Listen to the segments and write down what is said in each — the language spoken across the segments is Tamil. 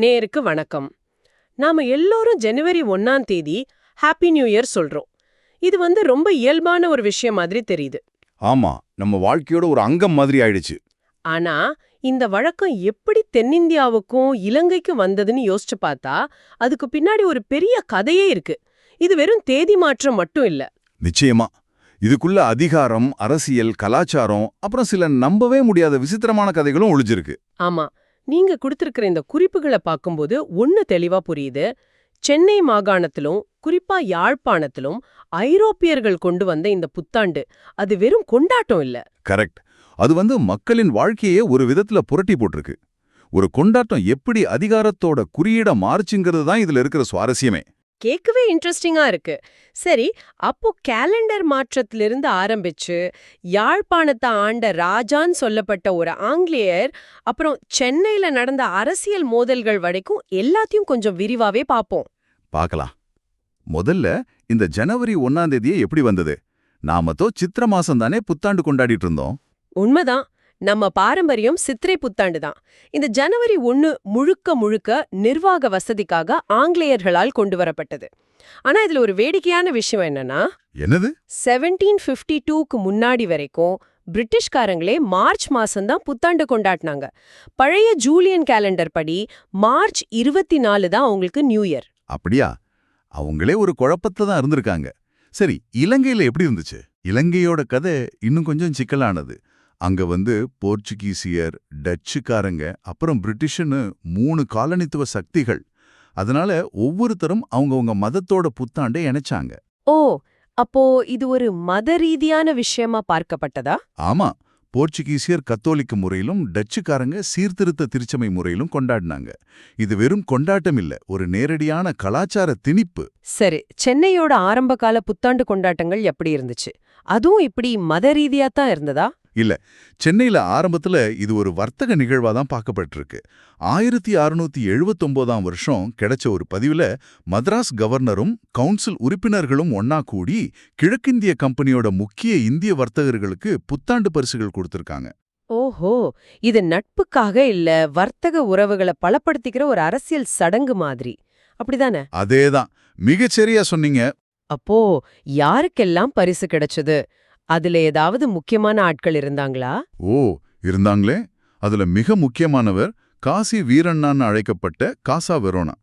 நேருக்கு வணக்கம். நாம எல்லோரும் ஜனவரி ஒன்னாம் தேதி ஹாப்பி நியூ இயர் சொல்றோம். இது வந்து ரொம்ப இயல்பான ஒரு விஷயம் மாதிரி தெரியுது. ஆமா நம்ம வாழ்க்கையோட ஒரு அங்கம் மாதிரி ஆயிடுச்சு. ஆனா இந்த வழக்கம் எப்படி தென்னிந்தியாவுக்கும் இலங்கைக்கும் வந்ததுன்னு யோசிச்சு பார்த்தா அதுக்கு பின்னாடி ஒரு பெரிய கதையே இருக்கு. இது வெறும் தேதி மாற்றம் மட்டும் இல்ல. நிச்சயமா. இதுக்குள்ள அதிகாரம் அரசியல் கலாச்சாரம் அப்புறம் சில நம்பவே முடியாத விசித்திரமான கதைகளும் ஒளிஞ்சிருக்கு. ஆமா. நீங்க கொடுத்திருக்கிற இந்த குறிப்புகளை பார்க்கும்போது ஒண்ணு தெளிவா புரியுது. சென்னை மாகாணத்திலும் குறிப்பா யாழ்ப்பாணத்திலும் ஐரோப்பியர்கள் கொண்டு வந்த இந்த புத்தாண்டு அது வெறும் கொண்டாட்டம் இல்ல. கரெக்ட். அது வந்து மக்களின் வாழ்க்கையே ஒரு விதத்துல புரட்டி போட்டிருக்கு. ஒரு கொண்டாட்டம் எப்படி அதிகாரத்தோட குறியீட மாறுச்சுங்கிறது தான் இதுல இருக்கிற சுவாரஸ்யமே. கேட்கவே இன்ட்ரெஸ்டிங்கா இருக்கு. சரி அப்போ கேலண்டர் மாற்றத்திலிருந்து ஆரம்பிச்சு யாழ்ப்பாணத்தை ஆண்ட ராஜான்னு சொல்லப்பட்ட ஒரு ஆங்கிலேயர் அப்புறம் சென்னையில நடந்த அரசியல் மோதல்கள் வரைக்கும் எல்லாத்தையும் கொஞ்சம் விரிவாவே பார்ப்போம். பார்க்கலாம். முதல்ல இந்த ஜனவரி ஒன்னாம் தேதியே எப்படி வந்தது? நாமத்தோ சித்திர மாசம் தானே புத்தாண்டு கொண்டாடிட்டு இருந்தோம். உண்மைதான். நம்ம பாரம்பரியம் சித்திரை புத்தாண்டு தான். இந்த ஜனவரி ஒன்னு முழுக்க முழுக்க நிர்வாக வசதிக்காக ஆங்கிலேயர்களால் கொண்டு வரப்பட்டது. ஆனா இதுல ஒரு வேடிக்கையான விஷயம் என்னன்னா என்னது? செவன்டீன் ஃபிஃப்டி டூக்கு முன்னாடி வரைக்கும் பிரிட்டிஷ்காரங்களே மார்ச் மாசம்தான் புத்தாண்டு கொண்டாடினாங்க. பழைய ஜூலியன் கேலண்டர் படி மார்ச் இருபத்தி நாலு தான் அவங்களுக்கு நியூ இயர். அப்படியா? அவங்களே ஒரு குழப்பத்துல தான் இருந்திருக்காங்க. சரி இலங்கையில எப்படி இருந்துச்சு? இலங்கையோட கதை இன்னும் கொஞ்சம் சிக்கலானது. அங்க வந்து போர்ச்சுகீசியர் டச்சுக்காரங்க அப்புறம் பிரிட்டிஷ்னு மூணு காலனித்துவ சக்திகள். அதனால ஒவ்வொருத்தரும் அவங்கவங்க மதத்தோட புத்தாண்டை இணைச்சாங்க. ஓ அப்போ இது ஒரு மத ரீதியான விஷயமா பார்க்கப்பட்டதா? ஆமா போர்ச்சுகீசியர் கத்தோலிக்க முறையிலும் டச்சுக்காரங்க சீர்திருத்த திருச்சமை முறையிலும் கொண்டாடினாங்க. இது வெறும் கொண்டாட்டம் இல்ல ஒரு நேரடியான கலாச்சார திணிப்பு. சரி சென்னையோட ஆரம்பகால புத்தாண்டு கொண்டாட்டங்கள் எப்படி இருந்துச்சு? அதுவும் இப்படி மத ரீதியா தான் இருந்ததா? இல்ல சென்னையில ஆரம்பத்துல இது ஒரு வர்த்தக நிகழ்வா தான் பார்க்கப்பட்டிருக்கு. ஆயிரத்தி அறுநூத்தி எழுபத்தொன்பதாம் வருஷம் கிடைச்ச ஒரு பதிவுல மദ്രാஸ் கவர்னரும் கவுன்சில் உறுப்பினர்களும் ஒன்னா கூடி கிழக்கிந்திய கம்பெனியோட முக்கிய இந்திய வர்த்தகர்களுக்கு புத்தாண்டு பரிசுகள் கொடுத்திருக்காங்க. ஓஹோ! இது நட்புக்காக இல்ல வர்த்தக உறவுகளை பலப்படுத்திக்கிற ஒரு அரசியல் சடங்கு மாதிரி. அப்படிதானே? அதேதான். மிகச்சரியா சொன்னீங்க. அப்போ யாருக்கெல்லாம் பரிசு கிடைச்சது? அதுல ஏதாவது முக்கியமான ஆட்கள் இருந்தாங்களா? ஓ இருந்தாங்களே? அதுல மிக முக்கியமானவர் காசி வீரண்ணான்னு அழைக்கப்பட்ட காசா வெரோனா.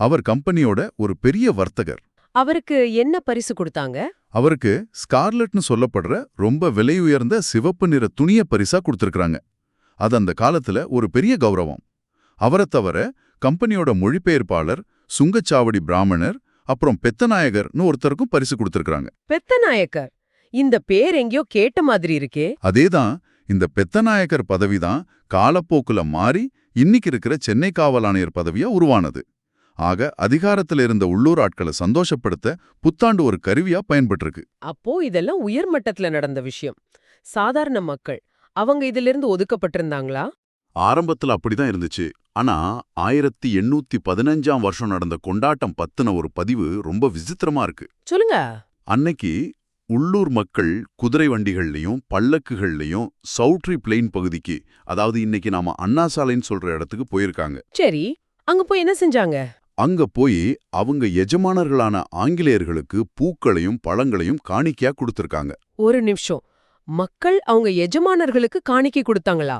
அவர் கம்பெனியோட ஒரு பெரிய வர்த்தகர். அவருக்கு என்ன பரிசு கொடுத்தாங்க? அவருக்கு ஸ்கார்லட்னு சொல்லப்படுற ரொம்ப விலை உயர்ந்த சிவப்பு நிற துணிய பரிசா கொடுத்திருக்காங்க அது அந்த காலத்துல ஒரு பெரிய கௌரவம். அவரை தவிர கம்பெனியோட மொழிபெயர்ப்பாளர் சுங்கச்சாவடி பிராமணர் அப்புறம் பெத்தநாயகர்னு ஒருத்தருக்கும் பரிசு கொடுத்திருக்காங்க பெத்தநாயக்கர். இந்த பேர் எங்கேயோ கேட்ட மாதிரி இருக்கே. அதேதான் இந்த பெத்தநாயக்கர் பதவிதான் காலப்போக்குல மாறி இன்னைக்கு இருக்கிற சென்னை காவல் ஆணையர் பதவியா உருவானது. ஆக அதிகாரத்துல இருந்த உள்ளூர் ஆட்களை சந்தோஷப்படுத்த புத்தாண்டு ஒரு கருவியா பயன்பட்டிருக்கு. அப்போ இதெல்லாம் உயர்மட்டத்துல நடந்த விஷயம். சாதாரண மக்கள் அவங்க இதிலிருந்து ஒதுக்கப்பட்டிருந்தாங்களா? ஆரம்பத்துல அப்படிதான் இருந்துச்சு. ஆனா ஆயிரத்தி எண்ணூத்தி பதினஞ்சாம் வருஷம் நடந்த கொண்டாட்டம் பத்தின ஒரு பதிவு ரொம்ப விசித்திரமா இருக்கு சொல்லுங்க அன்னைக்கு உள்ளூர் மக்கள் குதிரை வண்டிகள்லயும் பல்லக்குகள்லயும் சவுட்ரி பிளெயின் பகுதிக்கு அதாவது இன்னைக்கு நாம அண்ணா சாலைன்னு சொல்ற இடத்துக்கு போயிருக்காங்க. சரி அங்க போய் என்ன செஞ்சாங்க? அங்க போய் அவங்க எஜமானர்களான ஆங்கிலேயர்களுக்கு பூக்களையும் பழங்களையும் காணிக்கையா கொடுத்திருக்காங்க. ஒரு நிமிஷம். மக்கள் அவங்க எஜமானர்களுக்கு காணிக்கை கொடுத்தாங்களா?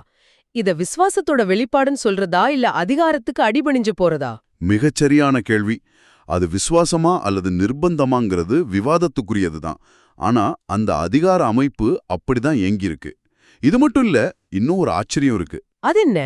இத விசுவாசத்தோட வெளிப்பாடுன்னு சொல்றதா இல்ல அதிகாரத்துக்கு அடிபணிஞ்சு போறதா? மிகச்சரியான கேள்வி. அது விசுவாசமா அல்லது நிர்பந்தமாங்கிறது விவாதத்துக்குரியதுதான். ஆனா அந்த அதிகார அமைப்பு அப்படிதான் இயங்கியிருக்கு. இது மட்டும் இல்ல இன்னும் ஒரு ஆச்சரியம் இருக்கு. அது என்ன?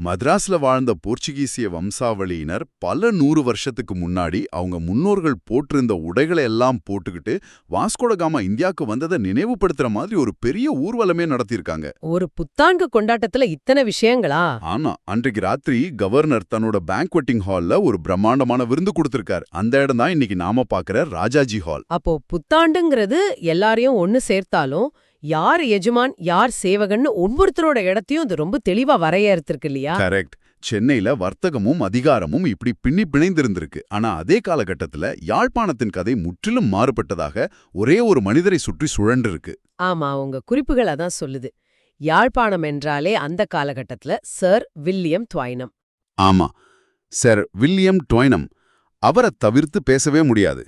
மദ്രാஸ்ல வாழ்ந்த போர்ச்சுகீசிய வம்சாவளியினர் பல நூறு வருஷத்துக்கு முன்னாடி அவங்க முன்னோர்கள் போட்டிருந்த உடைகளை எல்லாம் போட்டுக்கிட்டு வாஸ்கோடகாமா இந்தியாவுக்கு வந்ததை நினைவுபடுத்துற மாதிரி ஒரு பெரிய ஊர்வலமே நடத்தியிருக்காங்க. ஒரு புத்தாண்டு கொண்டாட்டத்துல இத்தனை விஷயங்களா? ஆனா அன்றைக்கு ராத்திரி கவர்னர் தன்னோட பேங்க்வெட்டிங் ஹால்ல ஒரு பிரம்மாண்டமான விருந்து கொடுத்திருக்காரு. அந்த இடம் தான் இன்னைக்கு நாம பாக்குற ராஜாஜி ஹால். அப்போ புத்தாண்டுங்கிறது எல்லாரையும் ஒன்னு சேர்த்தாலும் யார் எஜமான் யார் சேவகன்னு ஒவ்வொருத்தரோட இடத்தையும் இது ரொம்ப தெளிவா வரையறுத்திருக்கு இல்லையா? கரெக்ட். சென்னையில வர்த்தகமும் அதிகாரமும் இப்படி பின்னி பிணைந்திருந்திருக்கு. ஆனா அதே காலகட்டத்துல யாழ்ப்பாணத்தின் கதை முற்றிலும் மாறுபட்டதாக ஒரே ஒரு மனிதரை சுற்றி சுழண்டிருக்கு ஆமா உங்க குறிப்புகள் அதான் சொல்லுது. யாழ்ப்பாணம் என்றாலே அந்த காலகட்டத்துல சர் வில்லியம் துவைனம் ஆமா சர் வில்லியம் டொய்னம் அவரை தவிர்த்து பேசவே முடியாது.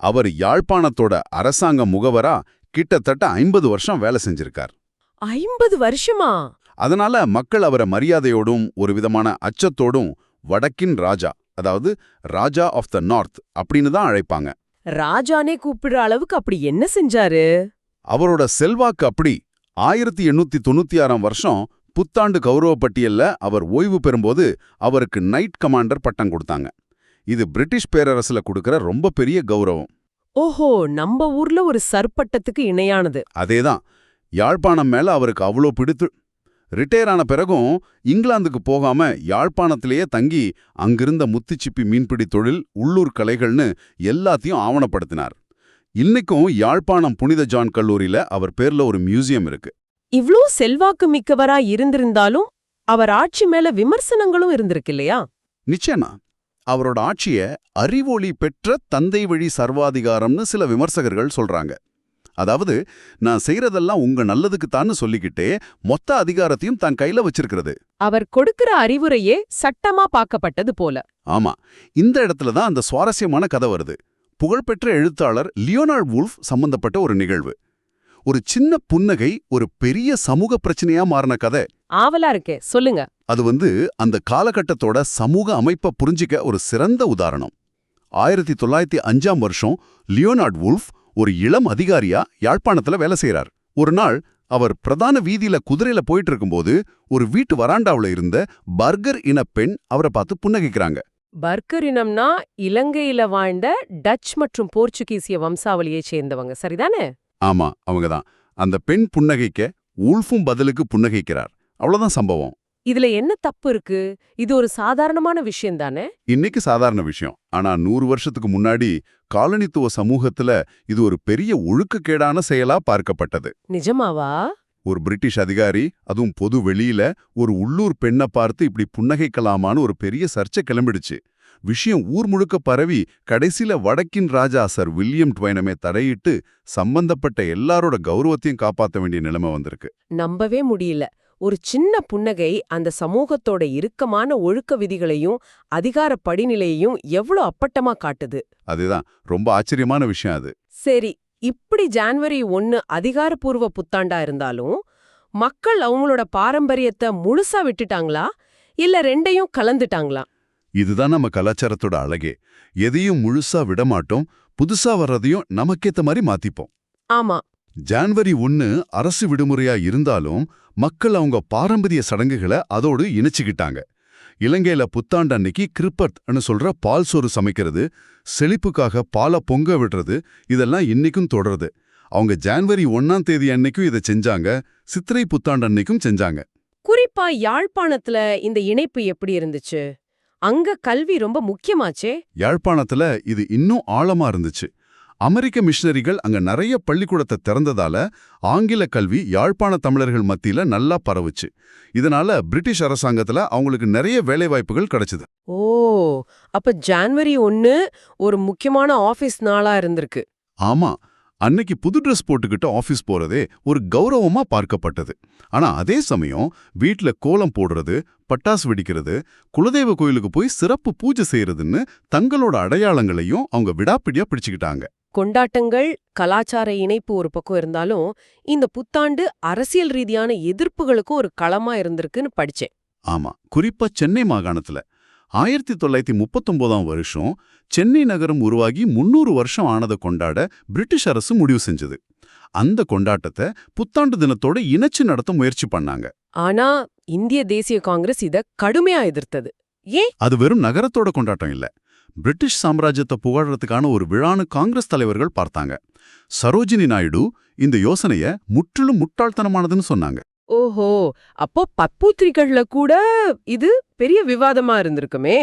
அவர் யாழ்ப்பாணத்தோட அரசாங்க முகவரா கிட்டத்தட்ட ஐம்பது வருஷம் வேலை செஞ்சிருக்கார். ஐம்பது வருஷமா? அதனால மக்கள் அவரை மரியாதையோடும் ஒரு விதமான அச்சத்தோடும் வடக்கின் ராஜா அதாவது ராஜா ஆஃப் த நார்த் அப்படின்னு தான் அழைப்பாங்க. ராஜானே கூப்பிடுற அளவுக்கு அப்படி என்ன செஞ்சாரு? அவரோட செல்வாக்கு அப்படி. ஆயிரத்தி எண்ணூத்தி தொண்ணூத்தி ஆறாம் வருஷம் புத்தாண்டு கௌரவ பட்டியல்ல அவர் ஓய்வு பெறும்போது அவருக்கு நைட் கமாண்டர் பட்டம் கொடுத்தாங்க. இது பிரிட்டிஷ் பேரரசுல கொடுக்கிற ரொம்ப பெரிய கௌரவம். ஓஹோ நம்ம ஊர்ல ஒரு சர்பட்டத்துக்கு இணையானது. அதேதான். யாழ்ப்பாணம் மேல அவருக்கு அவ்வளோ பிடித்து ரிட்டையர் ஆன பிறகும் இங்கிலாந்துக்கு போகாம யாழ்ப்பாணத்திலேயே தங்கி அங்கிருந்த முத்துச்சிப்பி மீன்பிடி தொழில் உள்ளூர் கலைகள்னு எல்லாத்தையும் ஆவணப்படுத்தினார். இன்னைக்கும் யாழ்ப்பாணம் புனித ஜான் கல்லூரியில அவர் பேர்ல ஒரு மியூசியம் இருக்கு. இவ்ளோ செல்வாக்கு மிக்கவரா இருந்திருந்தாலும் அவர் ஆட்சி மேல விமர்சனங்களும் இருந்திருக்கு இல்லையா? நிச்சயமா. அவரோட ஆட்சிய அறிவொளி பெற்ற தந்தை வழி சர்வாதிகாரம்னு சில விமர்சகர்கள் சொல்றாங்க. அதாவது நான் செய்யறதெல்லாம் உங்க நல்லதுக்குத்தான்னு சொல்லிக்கிட்டே மொத்த அதிகாரத்தையும் தான் கையில வச்சிருக்கிறது. அவர் கொடுக்கிற அறிவுரையே சட்டமா பார்க்கப்பட்டது போல. ஆமா. இந்த இடத்துல தான் அந்த சுவாரஸ்யமான கதை வருது. புகழ்பெற்ற எழுத்தாளர் லியோனார்ட் வூல்ஃப் சம்பந்தப்பட்ட ஒரு நிகழ்வு. ஒரு சின்ன புன்னகை ஒரு பெரிய சமூக பிரச்சனையா மாறின கதை. ஆவலா இருக்கே சொல்லுங்க. அது வந்து அந்த காலகட்டத்தோட சமூக அமைப்பை புரிஞ்சிக்க ஒரு சிறந்த உதாரணம். ஆயிரத்தி தொள்ளாயிரத்தி அஞ்சாம் வருஷம் லியோனார்ட் வூல்ஃப் ஒரு இளம் அதிகாரியா யாழ்ப்பாணத்துல வேலை செய்றார். ஒரு நாள் அவர் பிரதான வீதியில குதிரையில போயிட்டு இருக்கும்போது ஒரு வீட்டு வராண்டாவுல இருந்த பர்கர் இன பெண் அவரை பார்த்து புன்னகைக்கிறாங்க. பர்கர் இனம்னா இலங்கையில வாழ்ந்த டச் மற்றும் போர்ச்சுகீசிய வம்சாவளியைச் சேர்ந்தவங்க. சரிதானே? ஆமா அவங்கதான். அந்த பெண் புன்னகைக்க ஊல்ஃபும் பதிலுக்கு புன்னகைக்கிறார். அவ்வளவுதான் சம்பவம். இதுல என்ன தப்பு இருக்கு? இது ஒரு சாதாரணமான விஷயம் தானே? இன்னைக்கு சாதாரண விஷயம். ஆனா நூறு வருஷத்துக்கு முன்னாடி காலனித்துவ சமூகத்துல இது ஒரு பெரிய ஒழுக்கக்கேடான செயலா பார்க்கப்பட்டது. நிஜமாவா? ஒரு பிரிட்டிஷ் அதிகாரி அதுவும் பொது வெளியில ஒரு உள்ளூர் பெண்ணை பார்த்து இப்படி புன்னகைக்கலாமான்னு ஒரு பெரிய சர்ச்சை கிளம்பிடுச்சு. விஷயம் ஊர் முழுக்க பரவி கடைசில வடக்கின் ராஜா சர் வில்லியம் ட்வைனமே தடையிட்டு சம்பந்தப்பட்ட எல்லாரோட கௌரவத்தையும் காப்பாத்த வேண்டிய நிலைமை வந்திருக்கு. நம்பவே முடியல. ஒரு சின்ன புன்னகை அந்த சமூகத்தோட இறுக்கமான ஒழுக்க விதிகளையும் அதிகார படிநிலையையும் எவ்வளவு அப்பட்டமா காட்டுது. அதுதான். ரொம்ப ஆச்சரியமான விஷயம் அது. சரி இப்படி ஜான்வரி ஒன்னு அதிகாரப்பூர்வ புத்தாண்டா இருந்தாலும் மக்கள் அவங்களோட பாரம்பரியத்தை முழுசா விட்டுட்டாங்களா? இல்ல ரெண்டையும் கலந்துட்டாங்களா? இதுதான் நம்ம கலாச்சாரத்தோட அழகே. எதையும் முழுசா விடமாட்டோம். புதுசா வர்றதையும் நமக்கேத்த மாதிரி மாத்திப்போம். ஆமா. ஜான்வரி ஒன்னு அரசு விடுமுறையா இருந்தாலும் மக்கள் அவங்க பாரம்பரிய சடங்குகளை அதோடு இணைச்சுக்கிட்டாங்க. இலங்கையில புத்தாண்டு அன்னைக்கு கிரிப்பர்ட்னு சொல்ற பால் சோறு சமைக்கிறது செழிப்புக்காக பாலை பொங்க விடுறது இதெல்லாம் இன்னைக்கும் தொடருது. அவங்க ஜான்வரி ஒன்னாம் தேதி அன்னைக்கும் இதை செஞ்சாங்க சித்திரை புத்தாண்டு அன்னைக்கும் செஞ்சாங்க. குறிப்பா யாழ்ப்பாணத்துல இந்த இணைப்பு எப்படி இருந்துச்சு? அங்க கல்வி ரொம்ப முக்கியமாச்சே. யாழ்ப்பாணத்துல இது இன்னும் ஆழமா இருந்துச்சு. அமெரிக்க மிஷனரிகள் அங்க நிறைய பள்ளிக்கூடத்தை திறந்ததால ஆங்கில கல்வி யாழ்ப்பாண தமிழர்கள் மத்தியில நல்லா பரவுச்சு. இதனால பிரிட்டிஷ் அரசாங்கத்துல அவங்களுக்கு நிறைய வேலைவாய்ப்புகள் கிடைச்சது. ஓ அப்ப ஜான்வரி ஒன்னு ஒரு முக்கியமான ஆபீஸ் நாளா இருந்திருக்கு. ஆமா அன்னைக்கு புது ட்ரெஸ் போட்டுக்கிட்டு ஆபீஸ் போறதே ஒரு கௌரவமா பார்க்கப்பட்டது. ஆனா அதே சமயம் வீட்ல கோலம் போடுறது பட்டாசு வெடிக்கிறது குலதெய்வ கோயிலுக்கு போய் சிறப்பு பூஜை செய்யறதுன்னு தங்களோட அடையாளங்களையும் அவங்க விடாப்பிடியா பிடிச்சுக்கிட்டாங்க. கொண்டாட்டங்கள் கலாச்சார இணைப்பு ஒரு பக்கம் இருந்தாலும் இந்த புத்தாண்டு அரசியல் ரீதியான எதிர்ப்புகளுக்கும் ஒரு களமா இருந்திருக்குன்னு படிச்சேன். ஆமா. குறிப்பா சென்னை மாகாணத்துல. ஆயிரத்தி தொள்ளாயிரத்தி முப்பத்தொன்பதாம் வருஷம் சென்னை நகரம் உருவாகி முன்னூறு வருஷம் ஆனதை கொண்டாட பிரிட்டிஷ் அரசு முடிவு செஞ்சது. அந்த கொண்டாட்டத்தை புத்தாண்டு தினத்தோட இணைச்சு நடத்த முயற்சி பண்ணாங்க. ஆனா இந்திய தேசிய காங்கிரஸ் இத கடுமையா எதிர்த்தது. ஏன்? அது வெறும் நகரத்தோட கொண்டாட்டம் இல்ல. பிரிட்டிஷ் சாம்ராஜ்யத்தை புகழறதுக்கான ஒரு விழான்னு காங்கிரஸ் தலைவர்கள் பார்த்தாங்க. சரோஜினி நாயுடு இந்த யோசனைய முற்றிலும் முட்டாள்தனமானதுன்னு சொன்னாங்க. ஓஹோ அப்போ பற்பூத்திரிகள்ல கூட இது பெரிய விவாதமா இருந்திருக்குமே.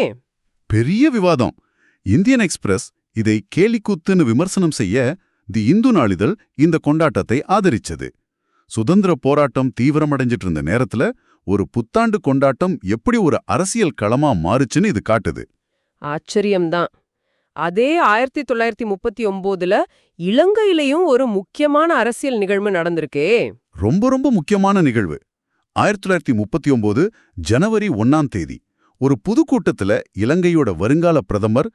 பெரிய விவாதம். இந்தியன் எக்ஸ்பிரஸ் இதை கேலிக்கூத்துன்னு விமர்சனம் செய்ய தி இந்து நாளிதழ் இந்த கொண்டாட்டத்தை ஆதரிச்சது. சுதந்திர போராட்டம் தீவிரமடைஞ்சிட்டு இருந்த நேரத்துல ஒரு புத்தாண்டு கொண்டாட்டம் எப்படி ஒரு அரசியல் களமா மாறுச்சுன்னு இது காட்டுது. ஆச்சரியம்தான். அதே ஆயிரத்தி தொள்ளாயிரத்தி முப்பத்தி ஒன்பதுல இலங்கையிலையும் ஒரு முக்கியமான அரசியல் நிகழ்வு நடந்திருக்கே. ரொம்ப ரொம்ப முக்கியமான நிகழ்வு. ஆயிரத்தி தொள்ளாயிரத்தி முப்பத்தி ஒன்பது ஜனவரி ஒன்னாம் தேதி ஒரு புது கூட்டத்துல இலங்கையோட வருங்கால பிரதமர்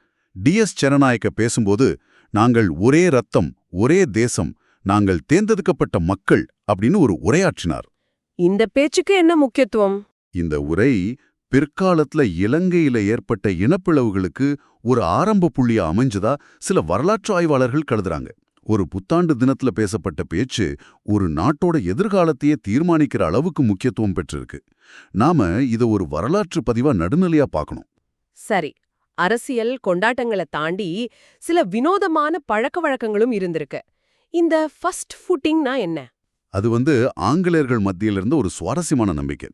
டிஎஸ் ஜனநாயக்க பேசும்போது நாங்கள் ஒரே ரத்தம் ஒரே தேசம் நாங்கள் தேர்ந்தெடுக்கப்பட்ட மக்கள் அப்படின்னு ஒரு உரையாற்றினார். இந்த பேச்சுக்கு என்ன முக்கியத்துவம்? இந்த உரை பிற்காலத்துல இலங்கையில ஏற்பட்ட இனப்பிளவுகளுக்கு ஒரு ஆரம்ப புள்ளியா அமைஞ்சதா சில வரலாற்று ஆய்வாளர்கள் கருதுறாங்க. ஒரு புத்தாண்டு தினத்துல பேசப்பட்ட பேச்சு ஒரு நாட்டோட எதிர்காலத்தையே தீர்மானிக்கிற அளவுக்கு முக்கியத்துவம் பெற்றிருக்கு. நாம இத ஒரு வரலாற்று பதிவா நடுநிலையா பார்க்கணும் சரி அரசியல் கொண்டாட்டங்களை தாண்டி சில வினோதமான பழக்க வழக்கங்களும் இருந்திருக்கு. இந்த ஃபர்ஸ்ட் ஃபுட்டிங்னா என்ன? அது வந்து ஆங்கிலேயர்கள் மத்தியில இருந்த ஒரு சுவாரஸ்யமான நம்பிக்கை.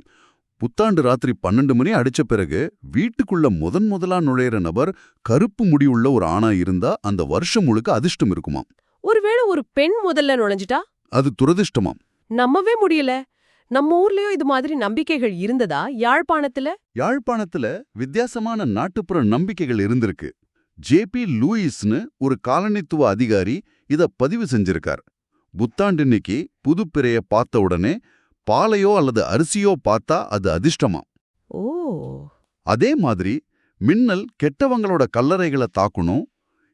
புத்தாண்டு ராத்திரி பன்னெண்டு மணி அடிச்ச பிறகு வீட்டுக்குள்ள முதன் முதலா நுழையிற நபர் கருப்பு முடியுள்ள ஒரு ஆணா இருந்தா அந்த வருஷம் முழுக்க அதிர்ஷ்டம் இருக்குமாம். ஒருவேளை ஒரு பெண் முதல்ல நுழைஞ்சிட்டா? அது துரதிர்ஷ்டமாம். நம்பவே முடியல. நம்ம ஊர்லயும் இது மாதிரி நம்பிக்கைகள் இருந்ததா யாழ்ப்பாணத்துல? யாழ்ப்பாணத்துல வித்தியாசமான நாட்டுப்புற நம்பிக்கைகள் இருந்திருக்கு. ஜேபி லூயிஸ்னு ஒரு காலனித்துவ அதிகாரி இத பதிவு செஞ்சிருக்கார். புத்தாண்டின்னைக்கு புதுப்பிறைய பார்த்த உடனே பாலையோ அல்லது அரிசியோ பார்த்தா அது அதிர்ஷ்டமா? ஓ. அதே மாதிரி மின்னல் கெட்டவங்களோட கல்லறைகளை தாக்கணும்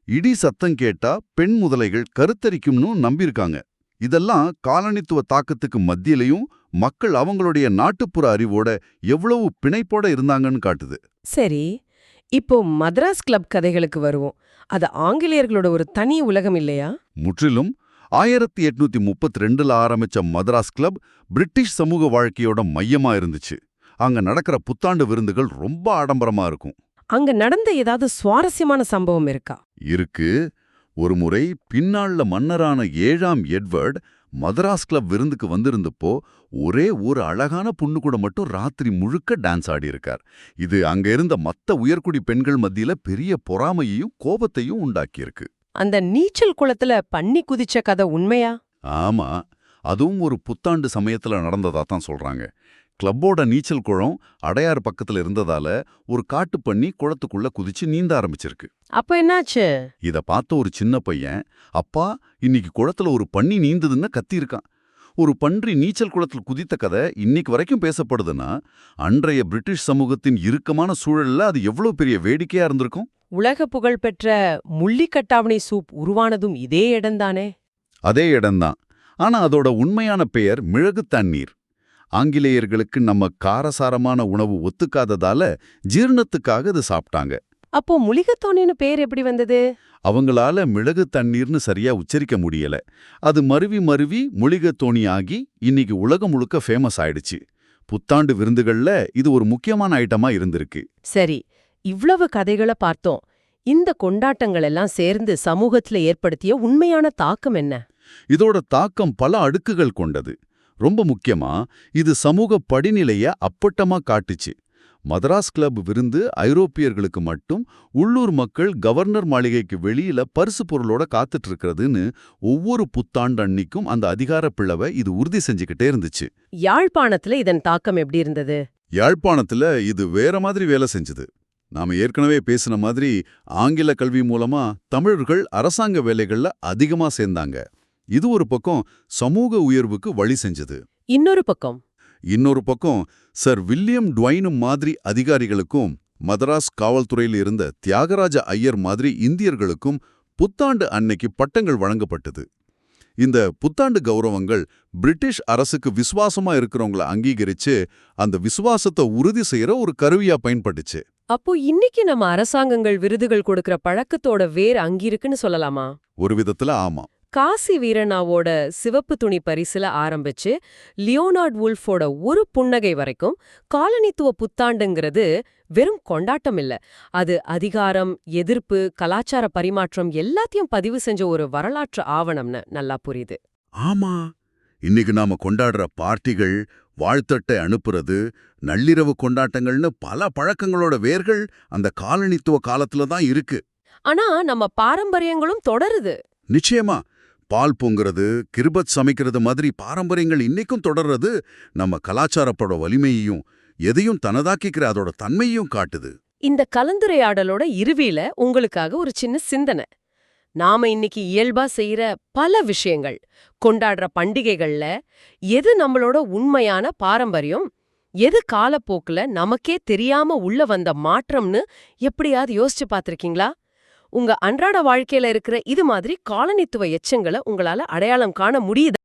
இடி சத்தம் கேட்டா பெண் முதலைகள் கருத்தரிக்கும்னு நம்பியிருக்காங்க. இதெல்லாம் காலனித்துவ தாக்கத்துக்கு மத்தியிலையும் மக்கள் அவங்களுடைய நாட்டுப்புற அறிவோட எவ்வளவு பிணைப்போட இருந்தாங்கன்னு காட்டுது. சரி இப்போ மദ്രാஸ் கிளப் கதைகளுக்கு வருவோம். அது ஆங்கிலேயர்களோட ஒரு தனி உலகம் இல்லையா? முற்றிலும் ஆயிரத்தி எட்நூத்தி முப்பத்தி ரெண்டுல ஆரம்பிச்ச மദ്രാஸ் கிளப் பிரிட்டிஷ் சமூக வாழ்க்கையோட மையமா இருந்துச்சு. அங்க நடக்கிற புத்தாண்டு விருந்துகள் ரொம்ப ஆடம்பரமா இருக்கும். அங்க நடந்த ஏதாவது சுவாரஸ்யமான சம்பவம் இருக்கா? இருக்கு. ஒருமுறை பின்னாள்ல மன்னரான ஏழாம் எட்வர்ட் மதராஸ் கிளப் விருந்துக்கு வந்திருந்தப்போ ஒரே ஒரு அழகான பொண்ணு கூட மட்டும் ராத்திரி முழுக்க டான்ஸ் ஆடியிருக்கார் இது அங்க இருந்த மத்த உயர்குடி பெண்கள் மத்தியில பெரிய பொறாமையையும் கோபத்தையும் உண்டாக்கியிருக்கு. அந்த நீச்சல் குளத்துல பன்னி குதிச்ச கதை உண்மையா? ஆமா. அதுவும் ஒரு புத்தாண்டு சமயத்துல நடந்ததா தான் சொல்றாங்க. கிளப்போட நீச்சல் குளம் அடையார் பக்கத்துல இருந்ததால ஒரு காட்டுப் பண்ணி குளத்துக்குள்ள குதிச்சு நீந்த ஆரம்பிச்சிருக்கு. அப்ப என்னாச்சு? இத பார்த்த ஒரு சின்ன பையன் அப்பா இன்னைக்கு குளத்துல ஒரு பன்னி நீந்ததுன்னு கத்தியிருக்கான். ஒரு பன்றி நீச்சல் குளத்தில் குதித்த கதை இன்னைக்கு வரைக்கும் பேசப்படுதுன்னா அன்றைய பிரிட்டிஷ் சமூகத்தின் இறுக்கமான சூழல்ல அது எவ்வளவு பெரிய வேடிக்கையா இருந்திருக்கும்? உலக புகழ்பெற்ற முள்ளிக்கட்டாவணி சூப் உருவானதும் இதே இடம்தானே? அதே இடம்தான். ஆனா அதோட உண்மையான பெயர் மிளகு தண்ணீர். ஆங்கிலேயர்களுக்கு நம்ம காரசாரமான உணவு ஒத்துக்காததால ஜீரணத்துக்காக இது சாப்பிட்டாங்க. அப்போ முளிகத்தோணின்னு பேர் எப்படி வந்தது? அவங்களால மிளகு தண்ணீர்னு சரியா உச்சரிக்க முடியல. அது மருவி மருவி முளிக தோணி ஆகி இன்னைக்கு உலகம் முழுக்க ஃபேமஸ் ஆயிடுச்சு. புத்தாண்டு விருந்துகள்ல இது ஒரு முக்கியமான ஐட்டமா இருந்திருக்கு. சரி இவ்வளவு கதைகளை பார்த்தோம். இந்த கொண்டாட்டங்கள் எல்லாம் சேர்ந்து சமூகத்துல ஏற்படுத்திய உண்மையான தாக்கம் என்ன? இதோட தாக்கம் பல அடுக்குகள் கொண்டது. ரொம்ப முக்கியமா இது சமூக படிநிலைய அப்பட்டமா காட்டுச்சு. மதராஸ் கிளப் விருந்து ஐரோப்பியர்களுக்கு மட்டும் உள்ளூர் மக்கள் கவர்னர் மாளிகைக்கு வெளியில பரிசு பொருளோட காத்துட்டு இருக்கிறதுன்னு ஒவ்வொரு புத்தாண்டு அன்னிக்கும் அந்த அதிகார பிளவை இது உறுதி செஞ்சுக்கிட்டே இருந்துச்சு. யாழ்ப்பாணத்துல இதன் தாக்கம் எப்படி இருந்தது? யாழ்ப்பாணத்துல இது வேற மாதிரி வேலை செஞ்சது. நாம ஏற்கனவே பேசின மாதிரி ஆங்கில கல்வி மூலமா தமிழர்கள் அரசாங்க வேலைகள்ல அதிகமா சேர்ந்தாங்க. இது ஒரு பக்கம் சமூக உயர்வுக்கு வழி செஞ்சது. இன்னொரு பக்கம். இன்னொரு பக்கம் சர் வில்லியம் டுவைனும் மாதிரி அதிகாரிகளுக்கும் மதராஸ் காவல்துறையில் இருந்த தியாகராஜ ஐயர் மாதிரி இந்தியர்களுக்கும் புத்தாண்டு அன்னைக்கு பட்டங்கள் வழங்கப்பட்டது. இந்த புத்தாண்டு கௌரவங்கள் பிரிட்டிஷ் அரசுக்கு விசுவாசமா இருக்கிறவங்கள அங்கீகரிச்சு அந்த விசுவாசத்தை உறுதி செய்யற ஒரு கருவியா பயன்பட்டுச்சு. அப்போ இன்னைக்கு நம்ம அரசாங்கங்கள் விருதுகள் கொடுக்கிற பழக்கத்தோட வேர் அங்கிருக்குன்னு சொல்லலாமா? ஒரு விதத்துல ஆமா. காசி வீரனாவோட சிவப்பு துணி பரிசுல ஆரம்பிச்சு லியோனார்ட் வுல்ஃபோட ஒரு புன்னகை வரைக்கும் காலனித்துவ புத்தாண்டுங்கிறது வெறும் கொண்டாட்டம் இல்ல. அது அதிகாரம் எதிர்ப்பு கலாச்சார பரிமாற்றம் எல்லாத்தையும் பதிவு செஞ்ச ஒரு வரலாற்று ஆவணம்னு நல்லா புரியுது. ஆமா. இன்னைக்கு நாம கொண்டாடுற பார்ட்டிகள் வாழ்த்தட்டை அனுப்புறது நள்ளிரவு கொண்டாட்டங்கள்னு பல பழக்கங்களோட வேர்கள் அந்த காலனித்துவ காலத்துல தான் இருக்கு. ஆனா நம்ம பாரம்பரியங்களும் தொடருது. நிச்சயமா பால் பொங்குறது கிருபத் சமைக்கிறது மாதிரி பாரம்பரியங்கள் இன்னைக்கும் தொடர்றது நம்ம கலாச்சாரப்பட வலிமையையும் எதையும் தனதாக்கிக்கிற அதோட தன்மையையும் காட்டுது. இந்த கலந்துரையாடலோட இறுதியில உங்களுக்காக ஒரு சின்ன சிந்தனை. நாம இன்னைக்கு இயல்பா செய்யற பல விஷயங்கள் கொண்டாடுற பண்டிகைகள்ல எது நம்மளோட உண்மையான பாரம்பரியம்? எது காலப்போக்குல நமக்கே தெரியாம உள்ள வந்த மாற்றம்னு எப்படியாவது யோசிச்சு பார்த்திருக்கீங்களா? உங்க அன்றாட வாழ்க்கையில இருக்கிற இது மாதிரி காலனித்துவ எச்சங்களை உங்களால அடையாளம் காண முடியுது?